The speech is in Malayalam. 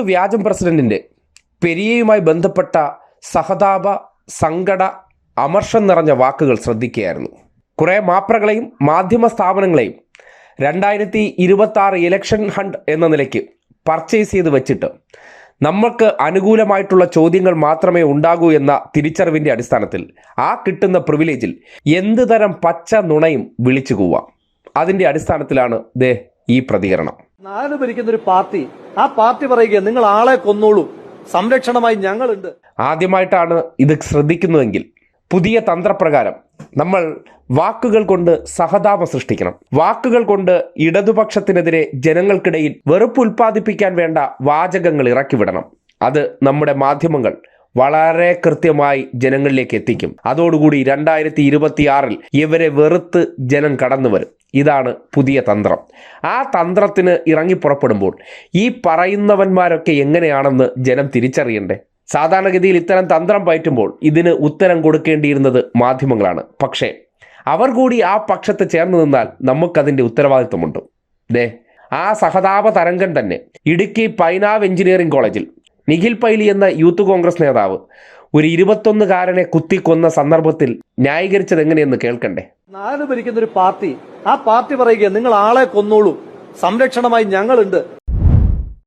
വ്യാജം പ്രസിഡന്റിന്റെ പെരിയയുമായി ബന്ധപ്പെട്ട സഹതാപ സങ്കട അമർഷം നിറഞ്ഞ വാക്കുകൾ ശ്രദ്ധിക്കുകയായിരുന്നു. കുറേ മാപ്രകളെയും മാധ്യമ സ്ഥാപനങ്ങളെയും രണ്ടായിരത്തി ഇരുപത്തി ആറ് ഇലക്ഷൻ ഹണ്ട് എന്ന നിലയ്ക്ക് പർച്ചേസ് ചെയ്ത് വെച്ചിട്ട് നമ്മൾക്ക് അനുകൂലമായിട്ടുള്ള ചോദ്യങ്ങൾ മാത്രമേ ഉണ്ടാകൂ എന്ന തിരിച്ചറിവിന്റെ അടിസ്ഥാനത്തിൽ ആ കിട്ടുന്ന പ്രിവിലേജിൽ എന്ത് തരം പച്ച നുണയും വിളിച്ചു കൂവാം. അതിന്റെ അടിസ്ഥാനത്തിലാണ് ദേ ഈ പ്രതികരണം. നാല് ഭരിക്കുന്ന ഒരു പാർട്ടി ആ പാർട്ടി പറയുക നിങ്ങൾ ആളെ കൊന്നോളൂ. സംരക്ഷണമായി ഞങ്ങളുണ്ട്. ആദ്യമായിട്ടാണ് ഇത് ശ്രദ്ധിക്കുന്നതെങ്കിൽ പുതിയ തന്ത്രപ്രകാരം നമ്മൾ വാക്കുകൾ കൊണ്ട് സഹതാപം സൃഷ്ടിക്കണം. വാക്കുകൾ കൊണ്ട് ഇടതുപക്ഷത്തിനെതിരെ ജനങ്ങൾക്കിടയിൽ വെറുപ്പ് ഉൽപ്പാദിപ്പിക്കാൻ വേണ്ട വാചകങ്ങൾ ഇറക്കിവിടണം അത് നമ്മുടെ മാധ്യമങ്ങൾ വളരെ കൃത്യമായി ജനങ്ങളിലേക്ക് എത്തിക്കും. അതോടുകൂടി രണ്ടായിരത്തി ഇരുപത്തിയാറിൽ ഇവരെ വെറുത്ത് ജനം കടന്നു വരും ഇതാണ് പുതിയ തന്ത്രം. ആ തന്ത്രത്തിന് ഇറങ്ങി പുറപ്പെടുമ്പോൾ ഈ പറയുന്നവന്മാരൊക്കെ എങ്ങനെയാണെന്ന് ജനം തിരിച്ചറിയണ്ടേ? സാധാരണഗതിയിൽ ഇത്തരം തന്ത്രം പയറ്റുമ്പോൾ ഇതിന് ഉത്തരം കൊടുക്കേണ്ടിയിരുന്നത് മാധ്യമങ്ങളാണ്. പക്ഷേ അവർ കൂടി ആ പക്ഷത്ത് ചേർന്ന് നിന്നാൽ നമുക്കതിന്റെ ഉത്തരവാദിത്വമുണ്ട്. ദേ ആ സഹതാപ തരംഗം തന്നെ ഇടുക്കി പൈനാവ് എഞ്ചിനീയറിംഗ് കോളേജിൽ നിഖിൽ പൈലി എന്ന യൂത്ത് കോൺഗ്രസ് നേതാവ് ഒരു ഇരുപത്തൊന്നുകാരനെ കുത്തിക്കൊന്ന സന്ദർഭത്തിൽ ന്യായീകരിച്ചത് എങ്ങനെയെന്ന് കേൾക്കണ്ടേ? നാല് ഭരിക്കുന്ന ഒരു പാർട്ടി ആ പാർട്ടി പറയുക നിങ്ങൾ ആളെ കൊന്നോളൂ. സംരക്ഷണമായി ഞങ്ങളുണ്ട്.